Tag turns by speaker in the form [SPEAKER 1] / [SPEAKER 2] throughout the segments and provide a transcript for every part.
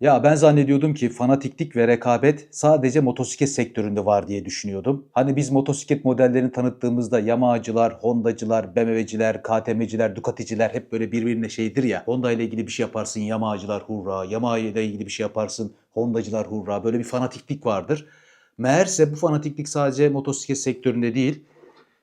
[SPEAKER 1] Ya ben zannediyordum ki fanatiklik ve rekabet sadece motosiklet sektöründe var diye düşünüyordum. Hani biz motosiklet modellerini tanıttığımızda Yamaha'cılar, Honda'cılar, BMW'ciler, KTM'ciler, Ducati'ciler hep böyle birbirine şeydir ya. Honda ile ilgili bir şey yaparsın Yamaha'cılar hurra, Yamaha ile ilgili bir şey yaparsın Honda'cılar hurra. Böyle bir fanatiklik vardır. Meğerse bu fanatiklik sadece motosiklet sektöründe değil,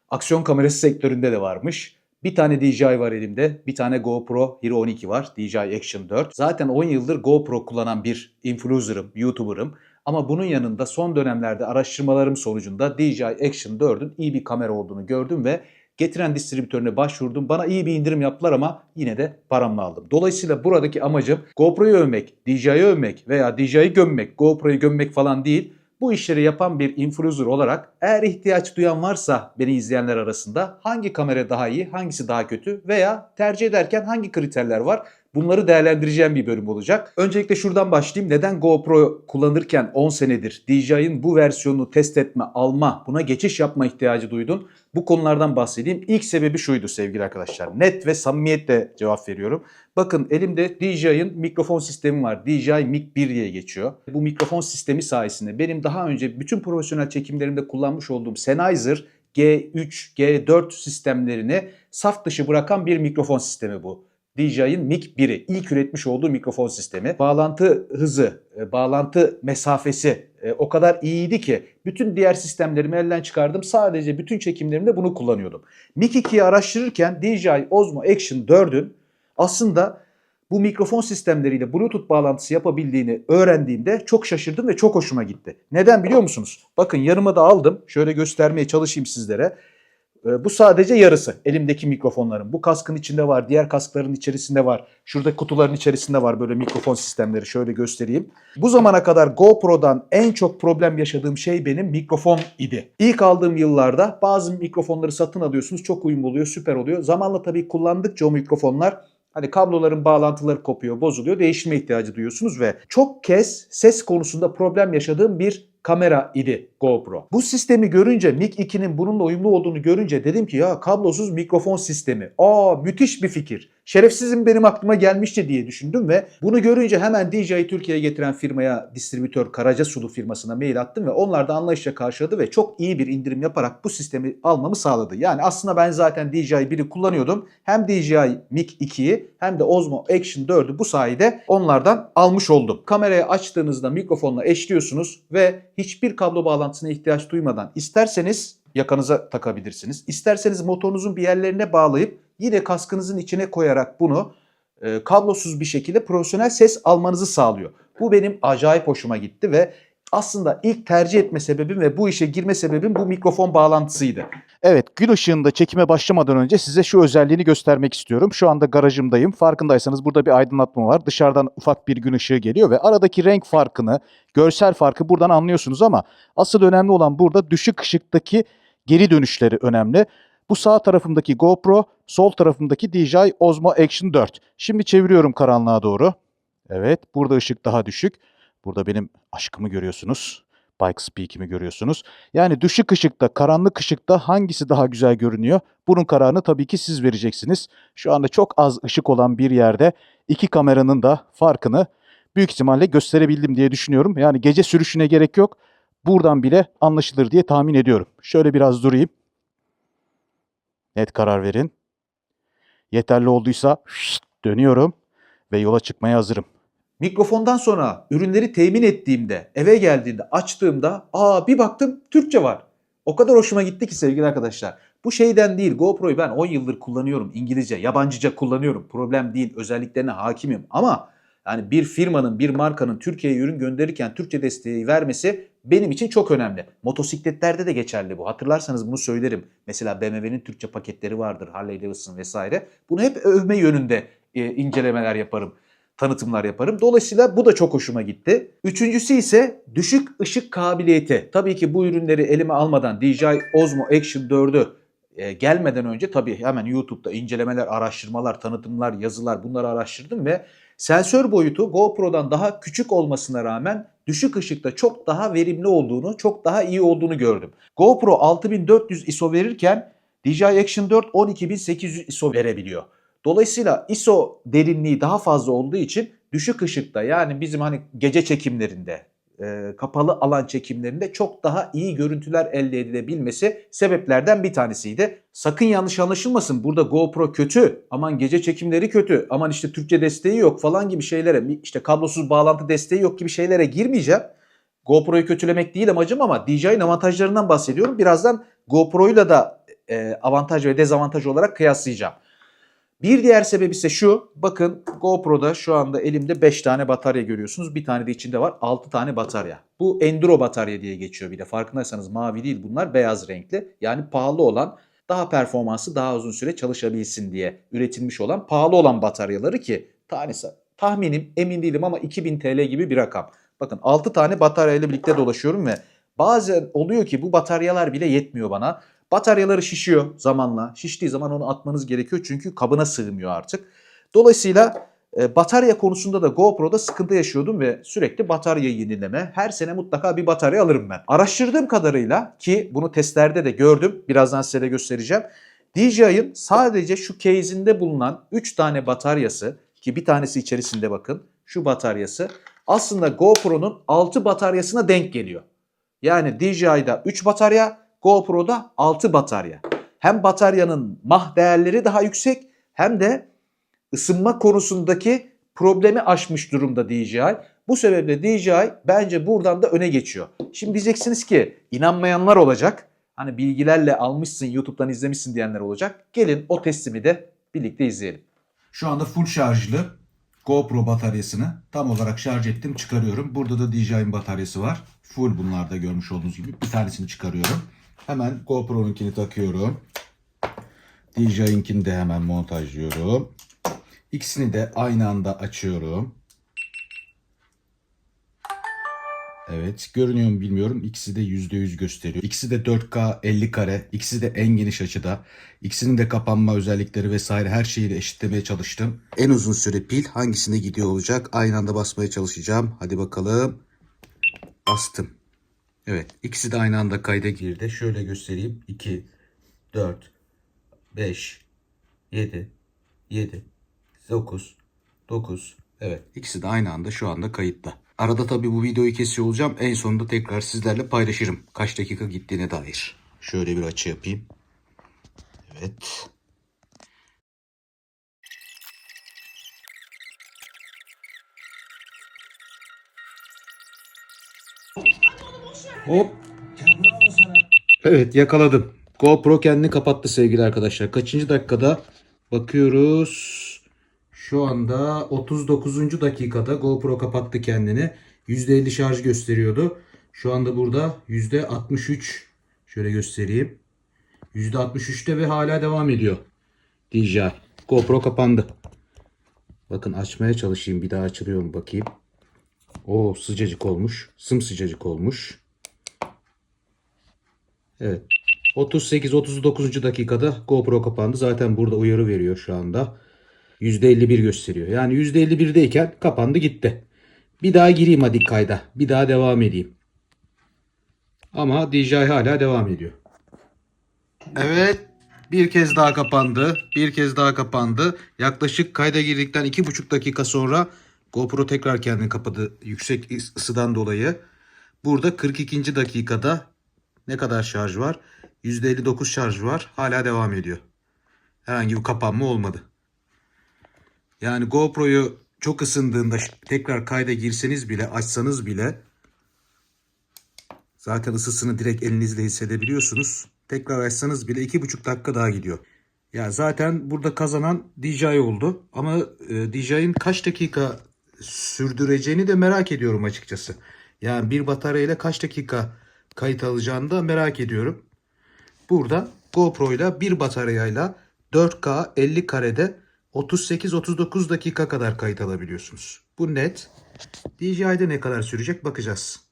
[SPEAKER 1] aksiyon kamerası sektöründe de varmış. Bir tane DJI var elimde. Bir tane GoPro Hero 12 var. DJI Action 4. Zaten 10 yıldır GoPro kullanan bir influencer'ım, YouTuber'ım. Ama bunun yanında son dönemlerde araştırmalarım sonucunda DJI Action 4'ün iyi bir kamera olduğunu gördüm ve getiren distribütörüne başvurdum. Bana iyi bir indirim yaptılar ama yine de paramla aldım. Dolayısıyla buradaki amacım GoPro'yu övmek, DJI'yi övmek veya DJI'yi gömmek, GoPro'yu gömmek falan değil. Bu işleri yapan bir influencer olarak eğer ihtiyaç duyan varsa beni izleyenler arasında hangi kamera daha iyi, hangisi daha kötü veya tercih ederken hangi kriterler var bunları değerlendireceğim bir bölüm olacak. Öncelikle şuradan başlayayım. Neden GoPro kullanırken 10 senedir DJI'ın bu versiyonunu test etme, alma, buna geçiş yapma ihtiyacı duydun? Bu konulardan bahsedeyim. İlk sebebi şuydu sevgili arkadaşlar. Net ve samimiyetle cevap veriyorum. Bakın elimde DJI'ın mikrofon sistemi var. DJI Mic 1 diye geçiyor. Bu mikrofon sistemi sayesinde benim daha önce bütün profesyonel çekimlerimde kullanmış olduğum Sennheiser G3, G4 sistemlerini saf dışı bırakan bir mikrofon sistemi bu. DJI'ın Mic 1'i ilk üretmiş olduğu mikrofon sistemi. Bağlantı hızı, e, bağlantı mesafesi e, o kadar iyiydi ki bütün diğer sistemlerimi elden çıkardım. Sadece bütün çekimlerimde bunu kullanıyordum. Mic 2'yi araştırırken DJI Osmo Action 4'ün aslında bu mikrofon sistemleriyle Bluetooth bağlantısı yapabildiğini öğrendiğimde çok şaşırdım ve çok hoşuma gitti. Neden biliyor musunuz? Bakın yanıma da aldım. Şöyle göstermeye çalışayım sizlere. Ee, Bu sadece yarısı elimdeki mikrofonların. Bu kaskın içinde var, diğer kaskların içerisinde var. Şurada kutuların içerisinde var böyle mikrofon sistemleri. Şöyle göstereyim. Bu zamana kadar GoPro'dan en çok problem yaşadığım şey benim mikrofon idi. İlk aldığım yıllarda bazı mikrofonları satın alıyorsunuz. Çok uyumlu oluyor, süper oluyor. Zamanla tabii kullandıkça o mikrofonlar Hani kabloların bağlantıları kopuyor, bozuluyor, değiştirme ihtiyacı duyuyorsunuz ve çok kez ses konusunda problem yaşadığım bir kamera idi GoPro. Bu sistemi görünce Mic 2'nin bununla uyumlu olduğunu görünce dedim ki ya kablosuz mikrofon sistemi. Aa müthiş bir fikir. Şerefsizim benim aklıma gelmişti diye düşündüm ve bunu görünce hemen DJI Türkiye'ye getiren firmaya distribütör Karacasulu firmasına mail attım ve onlar da anlayışla karşıladı ve çok iyi bir indirim yaparak bu sistemi almamı sağladı. Yani aslında ben zaten DJI 1'i kullanıyordum. Hem DJI Mic 2'yi hem de Osmo Action 4'ü bu sayede onlardan almış oldum. Kamerayı açtığınızda mikrofonla eşliyorsunuz ve hiçbir kablo bağlantısına ihtiyaç duymadan isterseniz yakanıza takabilirsiniz. İsterseniz motorunuzun bir yerlerine bağlayıp yine kaskınızın içine koyarak bunu e, kablosuz bir şekilde profesyonel ses almanızı sağlıyor. Bu benim acayip hoşuma gitti ve aslında ilk tercih etme sebebim ve bu işe girme sebebim bu mikrofon bağlantısıydı. Evet, gün ışığında çekime başlamadan önce size şu özelliğini göstermek istiyorum. Şu anda garajımdayım. Farkındaysanız burada bir aydınlatma var. Dışarıdan ufak bir gün ışığı geliyor ve aradaki renk farkını, görsel farkı buradan anlıyorsunuz ama asıl önemli olan burada düşük ışıktaki geri dönüşleri önemli. Bu sağ tarafımdaki GoPro, sol tarafımdaki DJI Osmo Action 4. Şimdi çeviriyorum karanlığa doğru. Evet, burada ışık daha düşük. Burada benim aşkımı görüyorsunuz. Bike Speak'imi görüyorsunuz. Yani düşük ışıkta, karanlık ışıkta hangisi daha güzel görünüyor? Bunun kararını tabii ki siz vereceksiniz. Şu anda çok az ışık olan bir yerde iki kameranın da farkını büyük ihtimalle gösterebildim diye düşünüyorum. Yani gece sürüşüne gerek yok. Buradan bile anlaşılır diye tahmin ediyorum. Şöyle biraz durayım. Net karar verin. Yeterli olduysa şşt, dönüyorum ve yola çıkmaya hazırım. Mikrofondan sonra ürünleri temin ettiğimde, eve geldiğinde, açtığımda aa bir baktım Türkçe var. O kadar hoşuma gitti ki sevgili arkadaşlar. Bu şeyden değil GoPro'yu ben 10 yıldır kullanıyorum. İngilizce, yabancıca kullanıyorum. Problem değil. Özelliklerine hakimim. Ama yani bir firmanın, bir markanın Türkiye'ye ürün gönderirken Türkçe desteği vermesi benim için çok önemli. Motosikletlerde de geçerli bu. Hatırlarsanız bunu söylerim. Mesela BMW'nin Türkçe paketleri vardır. Harley Davidson vesaire. Bunu hep övme yönünde e, incelemeler yaparım tanıtımlar yaparım. Dolayısıyla bu da çok hoşuma gitti. Üçüncüsü ise düşük ışık kabiliyeti. Tabii ki bu ürünleri elime almadan DJI Osmo Action 4'ü e, gelmeden önce tabii hemen YouTube'da incelemeler, araştırmalar, tanıtımlar, yazılar bunları araştırdım ve sensör boyutu GoPro'dan daha küçük olmasına rağmen düşük ışıkta çok daha verimli olduğunu, çok daha iyi olduğunu gördüm. GoPro 6400 ISO verirken DJI Action 4 12800 ISO verebiliyor. Dolayısıyla ISO derinliği daha fazla olduğu için düşük ışıkta yani bizim hani gece çekimlerinde e, kapalı alan çekimlerinde çok daha iyi görüntüler elde edilebilmesi sebeplerden bir tanesiydi. Sakın yanlış anlaşılmasın burada GoPro kötü, aman gece çekimleri kötü, aman işte Türkçe desteği yok falan gibi şeylere, işte kablosuz bağlantı desteği yok gibi şeylere girmeyeceğim. GoPro'yu kötülemek değil amacım ama DJI'nin avantajlarından bahsediyorum. Birazdan GoPro'yla da e, avantaj ve dezavantaj olarak kıyaslayacağım. Bir diğer sebep ise şu. Bakın GoPro'da şu anda elimde 5 tane batarya görüyorsunuz. Bir tane de içinde var 6 tane batarya. Bu Enduro batarya diye geçiyor bir de. Farkındaysanız mavi değil bunlar beyaz renkli. Yani pahalı olan daha performansı daha uzun süre çalışabilsin diye üretilmiş olan pahalı olan bataryaları ki tanesi tahminim emin değilim ama 2000 TL gibi bir rakam. Bakın 6 tane bataryayla birlikte dolaşıyorum ve bazen oluyor ki bu bataryalar bile yetmiyor bana. Bataryaları şişiyor zamanla. Şiştiği zaman onu atmanız gerekiyor çünkü kabına sığmıyor artık. Dolayısıyla e, batarya konusunda da GoPro'da sıkıntı yaşıyordum ve sürekli batarya yenileme. Her sene mutlaka bir batarya alırım ben. Araştırdığım kadarıyla ki bunu testlerde de gördüm. Birazdan size de göstereceğim. DJI'ın sadece şu case'inde bulunan 3 tane bataryası ki bir tanesi içerisinde bakın şu bataryası aslında GoPro'nun 6 bataryasına denk geliyor. Yani DJI'da 3 batarya, GoPro'da 6 batarya. Hem bataryanın mah değerleri daha yüksek hem de ısınma konusundaki problemi aşmış durumda DJI. Bu sebeple DJI bence buradan da öne geçiyor. Şimdi diyeceksiniz ki inanmayanlar olacak. Hani bilgilerle almışsın YouTube'dan izlemişsin diyenler olacak. Gelin o testimi de birlikte izleyelim. Şu anda full şarjlı GoPro bataryasını tam olarak şarj ettim çıkarıyorum. Burada da DJI'nin bataryası var. Full bunlarda görmüş olduğunuz gibi bir tanesini çıkarıyorum. Hemen GoPro'nunkini takıyorum. DJI'nkini de hemen montajlıyorum. İkisini de aynı anda açıyorum. Evet görünüyor mu bilmiyorum. İkisi de %100 gösteriyor. İkisi de 4K 50 kare. İkisi de en geniş açıda. İkisinin de kapanma özellikleri vesaire her şeyi eşitlemeye çalıştım. En uzun süre pil hangisine gidiyor olacak? Aynı anda basmaya çalışacağım. Hadi bakalım. Bastım. Evet ikisi de aynı anda kayda girdi. Şöyle göstereyim. 2, 4, 5, 7, 7, 9, 9. Evet ikisi de aynı anda şu anda kayıtta. Arada tabii bu videoyu kesiyor olacağım. En sonunda tekrar sizlerle paylaşırım. Kaç dakika gittiğine dair. Şöyle bir açı yapayım. Evet. Hop. Evet yakaladım. GoPro kendini kapattı sevgili arkadaşlar. Kaçıncı dakikada bakıyoruz. Şu anda 39. dakikada GoPro kapattı kendini. %50 şarj gösteriyordu. Şu anda burada %63 şöyle göstereyim. %63'te ve hala devam ediyor. DJI. GoPro kapandı. Bakın açmaya çalışayım. Bir daha açılıyor mu bakayım. O sıcacık olmuş. Sımsıcacık olmuş. Evet. 38-39. dakikada GoPro kapandı. Zaten burada uyarı veriyor şu anda. %51 gösteriyor. Yani %51'deyken kapandı gitti. Bir daha gireyim hadi kayda. Bir daha devam edeyim. Ama DJI hala devam ediyor. Evet. Bir kez daha kapandı. Bir kez daha kapandı. Yaklaşık kayda girdikten 2,5 dakika sonra GoPro tekrar kendini kapadı. Yüksek ısıdan dolayı. Burada 42. dakikada ne kadar şarj var? %59 şarj var. Hala devam ediyor. Herhangi bir kapanma olmadı. Yani GoPro'yu çok ısındığında tekrar kayda girseniz bile açsanız bile zaten ısısını direkt elinizle hissedebiliyorsunuz. Tekrar açsanız bile 2,5 dakika daha gidiyor. Ya zaten burada kazanan DJI oldu. Ama e, DJI'nin kaç dakika sürdüreceğini de merak ediyorum açıkçası. Yani bir bataryayla kaç dakika kayıt alacağını da merak ediyorum. Burada GoPro ile bir bataryayla 4K 50 karede 38-39 dakika kadar kayıt alabiliyorsunuz. Bu net. DJI'de ne kadar sürecek bakacağız.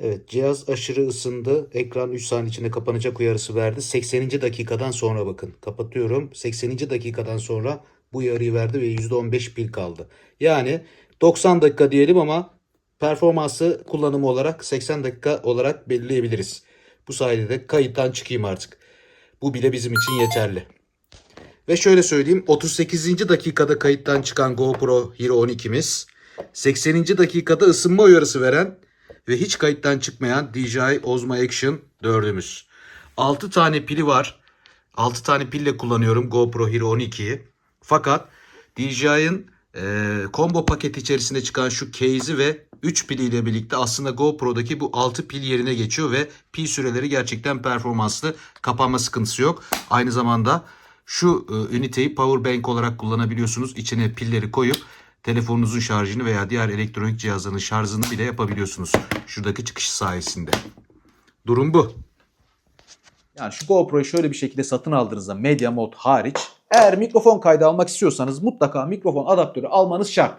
[SPEAKER 1] Evet cihaz aşırı ısındı. Ekran 3 saniye içinde kapanacak uyarısı verdi. 80. dakikadan sonra bakın. Kapatıyorum. 80. dakikadan sonra bu uyarıyı verdi ve %15 pil kaldı. Yani 90 dakika diyelim ama performansı kullanımı olarak 80 dakika olarak belirleyebiliriz. Bu sayede de kayıttan çıkayım artık. Bu bile bizim için yeterli. Ve şöyle söyleyeyim 38. dakikada kayıttan çıkan GoPro Hero 12'miz 80. dakikada ısınma uyarısı veren ve hiç kayıttan çıkmayan DJI Osmo Action 4'ümüz. 6 tane pili var. 6 tane pille kullanıyorum GoPro Hero 12'yi. Fakat DJI'ın e, combo paket içerisinde çıkan şu case'i ve 3 piliyle birlikte aslında GoPro'daki bu 6 pil yerine geçiyor ve pil süreleri gerçekten performanslı. Kapanma sıkıntısı yok. Aynı zamanda şu e, üniteyi power bank olarak kullanabiliyorsunuz. İçine pilleri koyup telefonunuzun şarjını veya diğer elektronik cihazların şarjını bile yapabiliyorsunuz. Şuradaki çıkış sayesinde. Durum bu. Yani şu GoPro'yu şöyle bir şekilde satın aldığınızda Media Mod hariç eğer mikrofon kaydı almak istiyorsanız mutlaka mikrofon adaptörü almanız şart.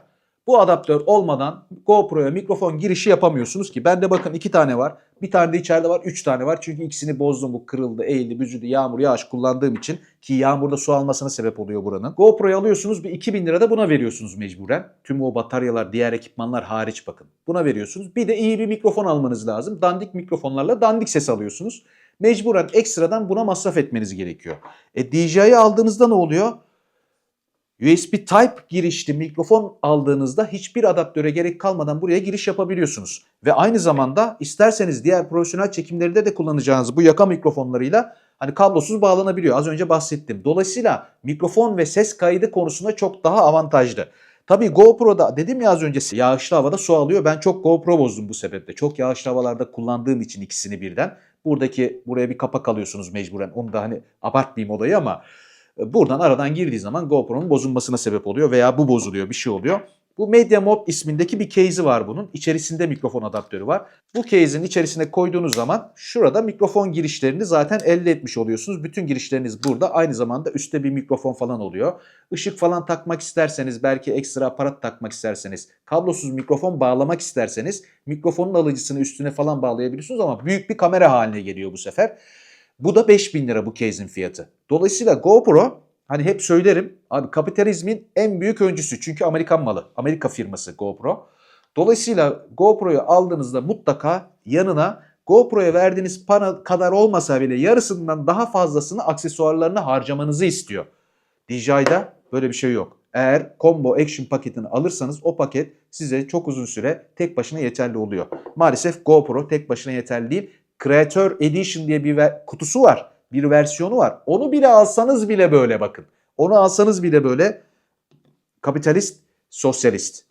[SPEAKER 1] Bu adaptör olmadan GoPro'ya mikrofon girişi yapamıyorsunuz ki. Bende bakın iki tane var. Bir tane de içeride var. Üç tane var. Çünkü ikisini bozdum. Bu kırıldı, eğildi, büzüldü, yağmur, yağış kullandığım için. Ki yağmurda su almasına sebep oluyor buranın. GoPro'yu alıyorsunuz. Bir 2000 lira da buna veriyorsunuz mecburen. Tüm o bataryalar, diğer ekipmanlar hariç bakın. Buna veriyorsunuz. Bir de iyi bir mikrofon almanız lazım. Dandik mikrofonlarla dandik ses alıyorsunuz. Mecburen ekstradan buna masraf etmeniz gerekiyor. E DJI'yi aldığınızda ne oluyor? USB Type girişli mikrofon aldığınızda hiçbir adaptöre gerek kalmadan buraya giriş yapabiliyorsunuz. Ve aynı zamanda isterseniz diğer profesyonel çekimlerde de kullanacağınız bu yaka mikrofonlarıyla hani kablosuz bağlanabiliyor. Az önce bahsettim. Dolayısıyla mikrofon ve ses kaydı konusunda çok daha avantajlı. Tabii GoPro'da dedim ya az önce yağışlı havada su alıyor. Ben çok GoPro bozdum bu sebeple. Çok yağışlı havalarda kullandığım için ikisini birden. Buradaki buraya bir kapak alıyorsunuz mecburen. Onu da hani abartmayayım olayı ama e, buradan aradan girdiği zaman GoPro'nun bozulmasına sebep oluyor veya bu bozuluyor bir şey oluyor. Bu Media Mod ismindeki bir case'i var bunun. İçerisinde mikrofon adaptörü var. Bu case'in içerisine koyduğunuz zaman şurada mikrofon girişlerini zaten elde etmiş oluyorsunuz. Bütün girişleriniz burada. Aynı zamanda üstte bir mikrofon falan oluyor. Işık falan takmak isterseniz, belki ekstra aparat takmak isterseniz, kablosuz mikrofon bağlamak isterseniz mikrofonun alıcısını üstüne falan bağlayabiliyorsunuz ama büyük bir kamera haline geliyor bu sefer. Bu da 5000 lira bu case'in fiyatı. Dolayısıyla GoPro hani hep söylerim abi kapitalizmin en büyük öncüsü. Çünkü Amerikan malı. Amerika firması GoPro. Dolayısıyla GoPro'yu aldığınızda mutlaka yanına GoPro'ya verdiğiniz para kadar olmasa bile yarısından daha fazlasını aksesuarlarına harcamanızı istiyor. DJI'da böyle bir şey yok. Eğer combo action paketini alırsanız o paket size çok uzun süre tek başına yeterli oluyor. Maalesef GoPro tek başına yeterli değil. Creator Edition diye bir kutusu var. Bir versiyonu var. Onu bile alsanız bile böyle bakın. Onu alsanız bile böyle kapitalist, sosyalist.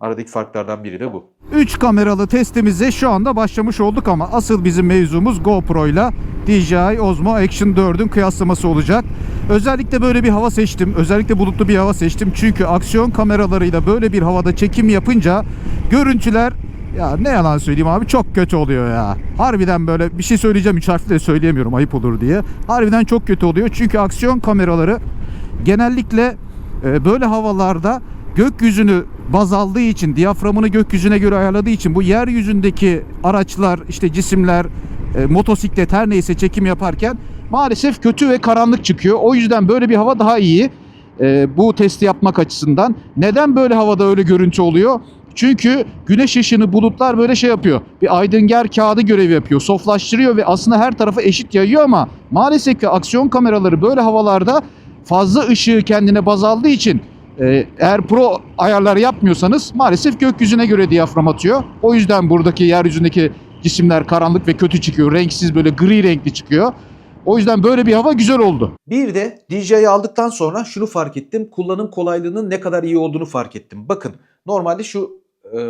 [SPEAKER 1] Aradaki farklardan biri de bu.
[SPEAKER 2] 3 kameralı testimize şu anda başlamış olduk ama asıl bizim mevzumuz GoPro ile DJI Osmo Action 4'ün kıyaslaması olacak. Özellikle böyle bir hava seçtim. Özellikle bulutlu bir hava seçtim. Çünkü aksiyon kameralarıyla böyle bir havada çekim yapınca görüntüler ya ne yalan söyleyeyim abi çok kötü oluyor ya. Harbiden böyle bir şey söyleyeceğim üç harfli söyleyemiyorum ayıp olur diye. Harbiden çok kötü oluyor. Çünkü aksiyon kameraları genellikle e, böyle havalarda gökyüzünü baz aldığı için, diyaframını gökyüzüne göre ayarladığı için bu yeryüzündeki araçlar, işte cisimler, e, motosiklet her neyse çekim yaparken maalesef kötü ve karanlık çıkıyor. O yüzden böyle bir hava daha iyi e, bu testi yapmak açısından. Neden böyle havada öyle görüntü oluyor? Çünkü güneş ışını bulutlar böyle şey yapıyor. Bir aydınger kağıdı görevi yapıyor. Soflaştırıyor ve aslında her tarafa eşit yayıyor ama maalesef ki aksiyon kameraları böyle havalarda fazla ışığı kendine baz aldığı için e, eğer pro ayarlar yapmıyorsanız maalesef gökyüzüne göre diyafram atıyor. O yüzden buradaki yeryüzündeki cisimler karanlık ve kötü çıkıyor. Renksiz böyle gri renkli çıkıyor. O yüzden böyle bir hava güzel oldu.
[SPEAKER 1] Bir de DJI aldıktan sonra şunu fark ettim. Kullanım kolaylığının ne kadar iyi olduğunu fark ettim. Bakın normalde şu e,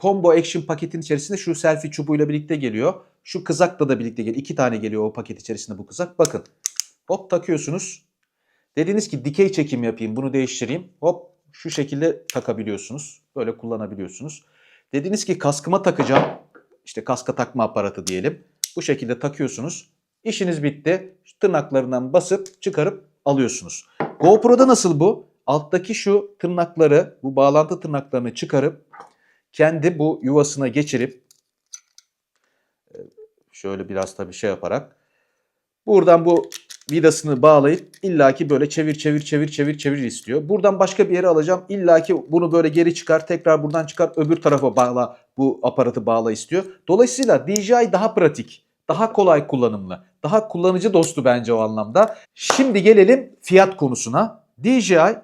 [SPEAKER 1] combo action paketin içerisinde şu selfie çubuğuyla birlikte geliyor. Şu kızakla da birlikte geliyor. İki tane geliyor o paket içerisinde bu kızak. Bakın hop takıyorsunuz. Dediniz ki dikey çekim yapayım bunu değiştireyim. Hop şu şekilde takabiliyorsunuz. Böyle kullanabiliyorsunuz. Dediniz ki kaskıma takacağım. İşte kaska takma aparatı diyelim. Bu şekilde takıyorsunuz. İşiniz bitti. Tırnaklarından basıp çıkarıp alıyorsunuz. GoPro'da nasıl bu? Alttaki şu tırnakları, bu bağlantı tırnaklarını çıkarıp kendi bu yuvasına geçirip e, şöyle biraz tabii şey yaparak buradan bu vidasını bağlayıp illaki böyle çevir çevir çevir çevir çevir istiyor. Buradan başka bir yere alacağım. illaki bunu böyle geri çıkar, tekrar buradan çıkar, öbür tarafa bağla, bu aparatı bağla istiyor. Dolayısıyla DJI daha pratik, daha kolay kullanımlı, Daha kullanıcı dostu bence o anlamda. Şimdi gelelim fiyat konusuna. DJI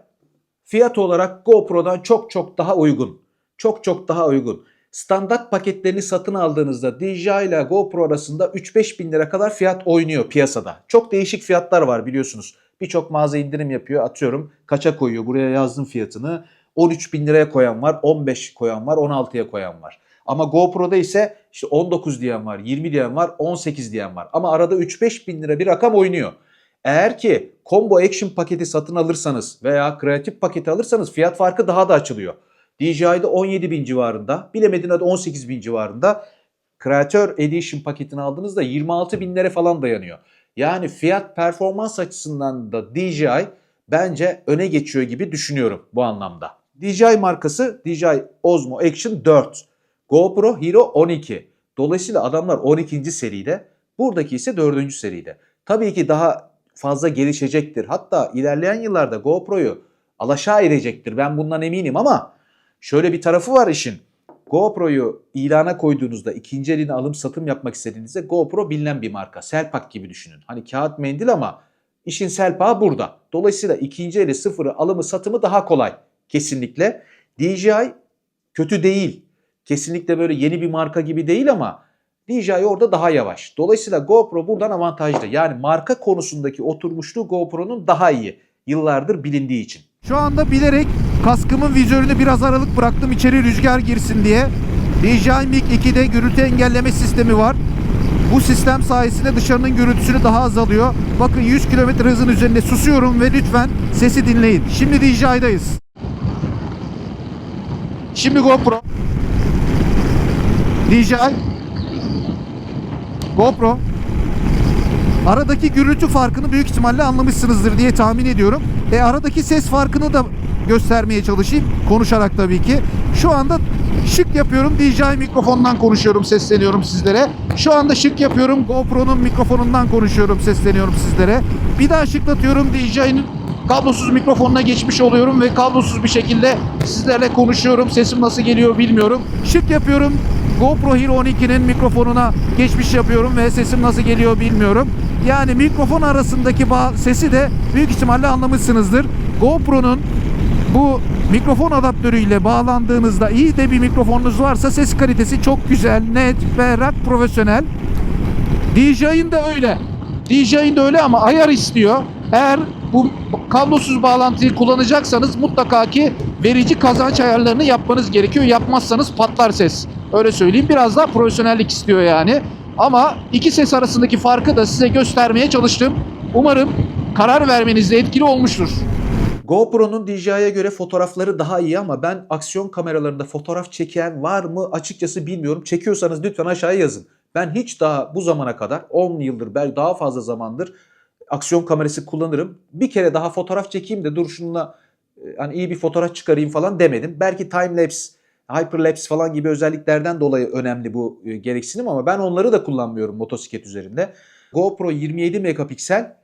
[SPEAKER 1] fiyat olarak GoPro'dan çok çok daha uygun. Çok çok daha uygun. Standart paketlerini satın aldığınızda DJI ile GoPro arasında 3-5 bin lira kadar fiyat oynuyor piyasada. Çok değişik fiyatlar var biliyorsunuz. Birçok mağaza indirim yapıyor. Atıyorum kaça koyuyor buraya yazdım fiyatını. 13 bin liraya koyan var, 15 koyan var, 16'ya koyan var. Ama GoPro'da ise işte 19 diyen var, 20 diyen var, 18 diyen var. Ama arada 3-5 bin lira bir rakam oynuyor. Eğer ki combo action paketi satın alırsanız veya kreatif paketi alırsanız fiyat farkı daha da açılıyor. DJI'de 17 bin civarında, bilemedin hadi 18 bin civarında. Creator Edition paketini aldığınızda 26 binlere falan dayanıyor. Yani fiyat performans açısından da DJI bence öne geçiyor gibi düşünüyorum bu anlamda. DJI markası DJI Osmo Action 4. GoPro Hero 12. Dolayısıyla adamlar 12. seride, buradaki ise 4. seride. Tabii ki daha fazla gelişecektir. Hatta ilerleyen yıllarda GoPro'yu alaşağı erecektir. Ben bundan eminim ama şöyle bir tarafı var işin. GoPro'yu ilana koyduğunuzda ikinci eline alım satım yapmak istediğinizde GoPro bilinen bir marka. Selpak gibi düşünün. Hani kağıt mendil ama işin selpağı burada. Dolayısıyla ikinci eli sıfırı alımı satımı daha kolay. Kesinlikle. DJI kötü değil. Kesinlikle böyle yeni bir marka gibi değil ama DJI orada daha yavaş. Dolayısıyla GoPro buradan avantajlı. Yani marka konusundaki oturmuşluğu GoPro'nun daha iyi. Yıllardır bilindiği için.
[SPEAKER 2] Şu anda bilerek kaskımın vizörünü biraz aralık bıraktım içeri rüzgar girsin diye. DJI Mic 2'de gürültü engelleme sistemi var. Bu sistem sayesinde dışarının gürültüsünü daha azalıyor. Bakın 100 km hızın üzerinde susuyorum ve lütfen sesi dinleyin. Şimdi DJI'dayız. Şimdi GoPro. DJI. GoPro. Aradaki gürültü farkını büyük ihtimalle anlamışsınızdır diye tahmin ediyorum. E aradaki ses farkını da göstermeye çalışayım konuşarak tabii ki. Şu anda şık yapıyorum DJI mikrofondan konuşuyorum sesleniyorum sizlere. Şu anda şık yapıyorum GoPro'nun mikrofonundan konuşuyorum sesleniyorum sizlere. Bir daha şıklatıyorum DJI'nin kablosuz mikrofonuna geçmiş oluyorum ve kablosuz bir şekilde sizlerle konuşuyorum. Sesim nasıl geliyor bilmiyorum. Şık yapıyorum. GoPro Hero 12'nin mikrofonuna geçmiş yapıyorum ve sesim nasıl geliyor bilmiyorum. Yani mikrofon arasındaki bağ sesi de büyük ihtimalle anlamışsınızdır. GoPro'nun bu mikrofon adaptörüyle bağlandığınızda iyi de bir mikrofonunuz varsa ses kalitesi çok güzel, net, berrak, profesyonel. DJI'in de öyle. DJI'in de öyle ama ayar istiyor. Eğer bu kablosuz bağlantıyı kullanacaksanız mutlaka ki verici kazanç ayarlarını yapmanız gerekiyor. Yapmazsanız patlar ses. Öyle söyleyeyim. Biraz daha profesyonellik istiyor yani. Ama iki ses arasındaki farkı da size göstermeye çalıştım. Umarım karar vermenizde etkili olmuştur.
[SPEAKER 1] GoPro'nun DJI'ye göre fotoğrafları daha iyi ama ben aksiyon kameralarında fotoğraf çeken var mı açıkçası bilmiyorum. Çekiyorsanız lütfen aşağıya yazın. Ben hiç daha bu zamana kadar 10 yıldır belki daha fazla zamandır aksiyon kamerası kullanırım. Bir kere daha fotoğraf çekeyim de dur şununla e, hani iyi bir fotoğraf çıkarayım falan demedim. Belki time lapse, hyperlapse falan gibi özelliklerden dolayı önemli bu e, gereksinim ama ben onları da kullanmıyorum motosiklet üzerinde. GoPro 27 megapiksel,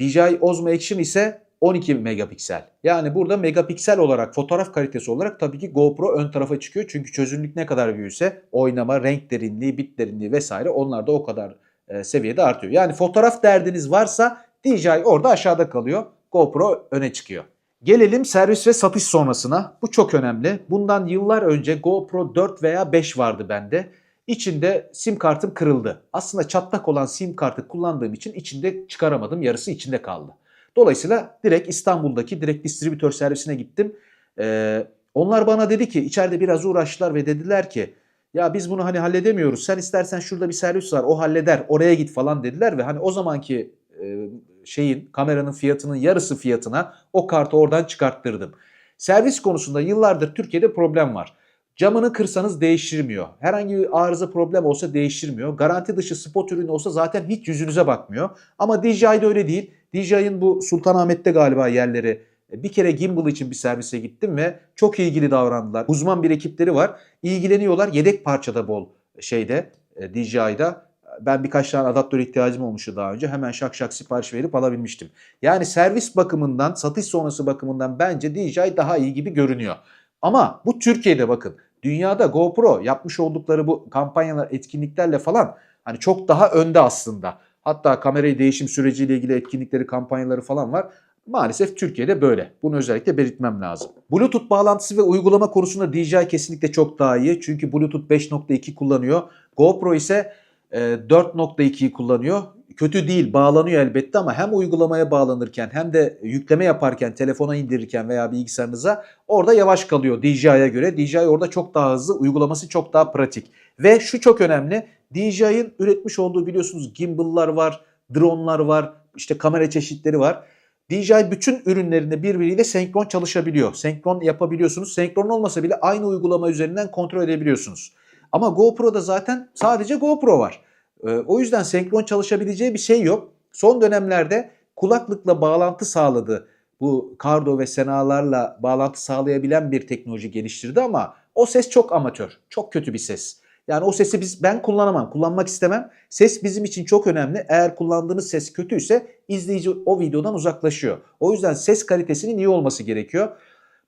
[SPEAKER 1] DJI Osmo Action ise 12 megapiksel. Yani burada megapiksel olarak fotoğraf kalitesi olarak tabii ki GoPro ön tarafa çıkıyor. Çünkü çözünürlük ne kadar büyüse oynama, renk derinliği, bit derinliği vesaire onlar da o kadar e, seviyede artıyor. Yani fotoğraf derdiniz varsa DJI orada aşağıda kalıyor. GoPro öne çıkıyor. Gelelim servis ve satış sonrasına. Bu çok önemli. Bundan yıllar önce GoPro 4 veya 5 vardı bende. İçinde sim kartım kırıldı. Aslında çatlak olan sim kartı kullandığım için içinde çıkaramadım. Yarısı içinde kaldı. Dolayısıyla direkt İstanbul'daki direkt distribütör servisine gittim. Ee, onlar bana dedi ki içeride biraz uğraştılar ve dediler ki ya biz bunu hani halledemiyoruz. Sen istersen şurada bir servis var o halleder oraya git falan dediler ve hani o zamanki e, şeyin kameranın fiyatının yarısı fiyatına o kartı oradan çıkarttırdım. Servis konusunda yıllardır Türkiye'de problem var. Camını kırsanız değiştirmiyor. Herhangi bir arıza problem olsa değiştirmiyor. Garanti dışı spot ürün olsa zaten hiç yüzünüze bakmıyor. Ama DJI'de öyle değil. DJI'ın bu Sultanahmet'te galiba yerleri bir kere gimbal için bir servise gittim ve çok ilgili davrandılar. Uzman bir ekipleri var. İlgileniyorlar. Yedek parçada bol şeyde e, DJI'da. Ben birkaç tane adaptör ihtiyacım olmuştu daha önce. Hemen şak şak sipariş verip alabilmiştim. Yani servis bakımından, satış sonrası bakımından bence DJI daha iyi gibi görünüyor. Ama bu Türkiye'de bakın. Dünyada GoPro yapmış oldukları bu kampanyalar, etkinliklerle falan hani çok daha önde aslında. Hatta kamerayı değişim süreciyle ilgili etkinlikleri, kampanyaları falan var. Maalesef Türkiye'de böyle. Bunu özellikle belirtmem lazım. Bluetooth bağlantısı ve uygulama konusunda DJI kesinlikle çok daha iyi. Çünkü Bluetooth 5.2 kullanıyor. GoPro ise e, 4.2'yi kullanıyor. Kötü değil, bağlanıyor elbette ama hem uygulamaya bağlanırken hem de yükleme yaparken, telefona indirirken veya bilgisayarınıza orada yavaş kalıyor DJI'ye göre. DJI orada çok daha hızlı, uygulaması çok daha pratik. Ve şu çok önemli, DJI'ın üretmiş olduğu biliyorsunuz gimbal'lar var, drone'lar var, işte kamera çeşitleri var. DJI bütün ürünlerinde birbiriyle senkron çalışabiliyor. Senkron yapabiliyorsunuz. Senkron olmasa bile aynı uygulama üzerinden kontrol edebiliyorsunuz. Ama GoPro'da zaten sadece GoPro var. Ee, o yüzden senkron çalışabileceği bir şey yok. Son dönemlerde kulaklıkla bağlantı sağladı. Bu Cardo ve Sena'larla bağlantı sağlayabilen bir teknoloji geliştirdi ama o ses çok amatör. Çok kötü bir ses. Yani o sesi biz ben kullanamam, kullanmak istemem. Ses bizim için çok önemli. Eğer kullandığınız ses kötüyse izleyici o videodan uzaklaşıyor. O yüzden ses kalitesinin iyi olması gerekiyor.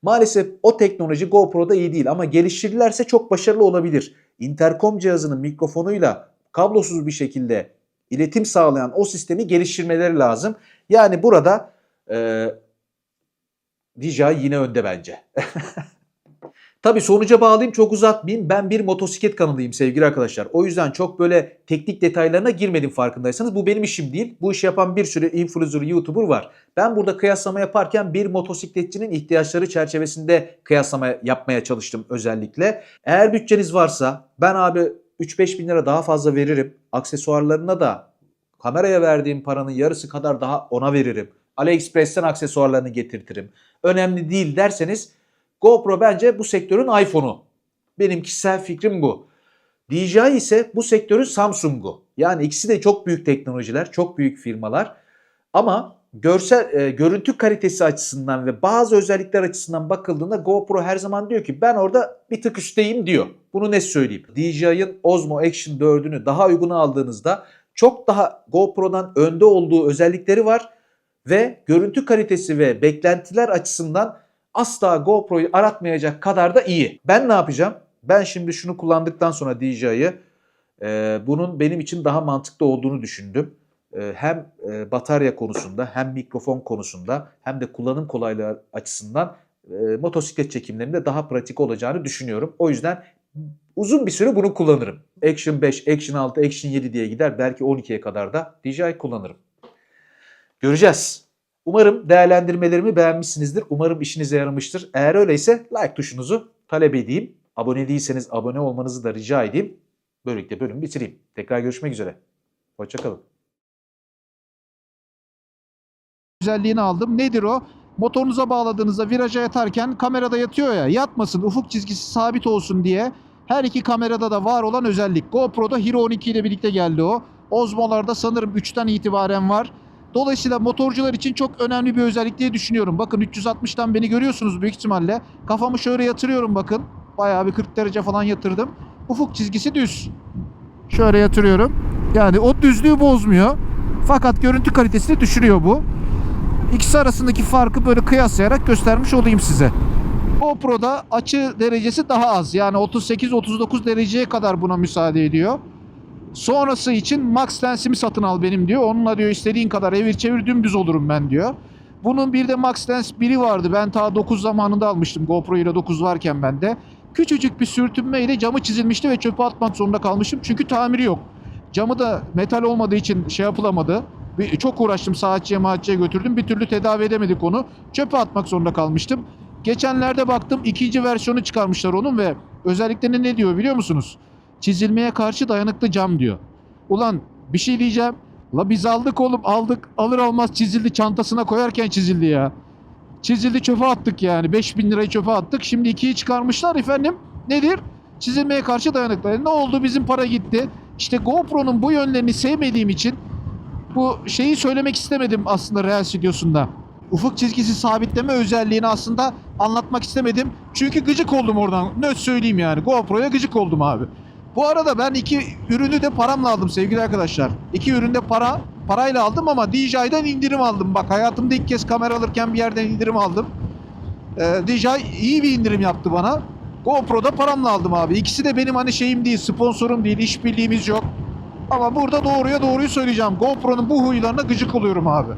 [SPEAKER 1] Maalesef o teknoloji GoPro'da iyi değil ama geliştirirlerse çok başarılı olabilir. Intercom cihazının mikrofonuyla kablosuz bir şekilde iletim sağlayan o sistemi geliştirmeleri lazım. Yani burada e, DJI yine önde bence. Tabii sonuca bağlayayım çok uzatmayayım. Ben bir motosiklet kanalıyım sevgili arkadaşlar. O yüzden çok böyle teknik detaylarına girmedim farkındaysanız. Bu benim işim değil. Bu işi yapan bir sürü influencer, YouTuber var. Ben burada kıyaslama yaparken bir motosikletçinin ihtiyaçları çerçevesinde kıyaslama yapmaya çalıştım özellikle. Eğer bütçeniz varsa ben abi 3-5 bin lira daha fazla veririm. Aksesuarlarına da kameraya verdiğim paranın yarısı kadar daha ona veririm. AliExpress'ten aksesuarlarını getirtirim. Önemli değil derseniz GoPro bence bu sektörün iPhone'u. Benim kişisel fikrim bu. DJI ise bu sektörün Samsung'u. Yani ikisi de çok büyük teknolojiler, çok büyük firmalar. Ama görsel e, görüntü kalitesi açısından ve bazı özellikler açısından bakıldığında GoPro her zaman diyor ki ben orada bir tık üstteyim diyor. Bunu ne söyleyeyim? DJI'ın Osmo Action 4'ünü daha uygun aldığınızda çok daha GoPro'dan önde olduğu özellikleri var ve görüntü kalitesi ve beklentiler açısından asla GoPro'yu aratmayacak kadar da iyi. Ben ne yapacağım? Ben şimdi şunu kullandıktan sonra DJI'yi e, bunun benim için daha mantıklı olduğunu düşündüm. E, hem e, batarya konusunda hem mikrofon konusunda hem de kullanım kolaylığı açısından e, motosiklet çekimlerinde daha pratik olacağını düşünüyorum. O yüzden uzun bir süre bunu kullanırım. Action 5, Action 6, Action 7 diye gider. Belki 12'ye kadar da DJI kullanırım. Göreceğiz. Umarım değerlendirmelerimi beğenmişsinizdir. Umarım işinize yaramıştır. Eğer öyleyse like tuşunuzu talep edeyim. Abone değilseniz abone olmanızı da rica edeyim. Böylelikle bölümü bitireyim. Tekrar görüşmek üzere. Hoşçakalın.
[SPEAKER 2] özelliğini aldım. Nedir o? Motorunuza bağladığınızda viraja yatarken kamerada yatıyor ya yatmasın ufuk çizgisi sabit olsun diye her iki kamerada da var olan özellik. GoPro'da Hero 12 ile birlikte geldi o. Osmo'larda sanırım 3'ten itibaren var. Dolayısıyla motorcular için çok önemli bir özellik diye düşünüyorum. Bakın 360'tan beni görüyorsunuz büyük ihtimalle. Kafamı şöyle yatırıyorum bakın. Bayağı bir 40 derece falan yatırdım. Ufuk çizgisi düz. Şöyle yatırıyorum. Yani o düzlüğü bozmuyor. Fakat görüntü kalitesini düşürüyor bu. İkisi arasındaki farkı böyle kıyaslayarak göstermiş olayım size. GoPro'da açı derecesi daha az. Yani 38-39 dereceye kadar buna müsaade ediyor. Sonrası için Max Lens'imi satın al benim diyor. Onunla diyor istediğin kadar evir çevir dümdüz olurum ben diyor. Bunun bir de Max Lens 1'i vardı. Ben ta 9 zamanında almıştım. GoPro ile 9 varken bende. Küçücük bir sürtünme ile camı çizilmişti ve çöpe atmak zorunda kalmıştım. Çünkü tamiri yok. Camı da metal olmadığı için şey yapılamadı. Bir- Çok uğraştım saatçiye maatçiye götürdüm. Bir türlü tedavi edemedik onu. Çöpe atmak zorunda kalmıştım. Geçenlerde baktım ikinci versiyonu çıkarmışlar onun ve özelliklerini ne diyor biliyor musunuz? Çizilmeye karşı dayanıklı cam diyor. Ulan bir şey diyeceğim. La biz aldık oğlum aldık. Alır almaz çizildi çantasına koyarken çizildi ya. Çizildi çöpe attık yani. 5000 lirayı çöpe attık. Şimdi ikiyi çıkarmışlar efendim. Nedir? Çizilmeye karşı dayanıklı. E Ne oldu? Bizim para gitti. İşte GoPro'nun bu yönlerini sevmediğim için bu şeyi söylemek istemedim aslında Reels videosunda. Ufuk çizgisi sabitleme özelliğini aslında anlatmak istemedim. Çünkü gıcık oldum oradan. Ne söyleyeyim yani. GoPro'ya gıcık oldum abi. Bu arada ben iki ürünü de paramla aldım sevgili arkadaşlar. İki üründe para, parayla aldım ama DJI'den indirim aldım. Bak hayatımda ilk kez kamera alırken bir yerden indirim aldım. Ee, DJI iyi bir indirim yaptı bana. GoPro'da paramla aldım abi. İkisi de benim hani şeyim değil, sponsorum değil, işbirliğimiz yok. Ama burada doğruya doğruyu söyleyeceğim. GoPro'nun bu huylarına gıcık oluyorum abi.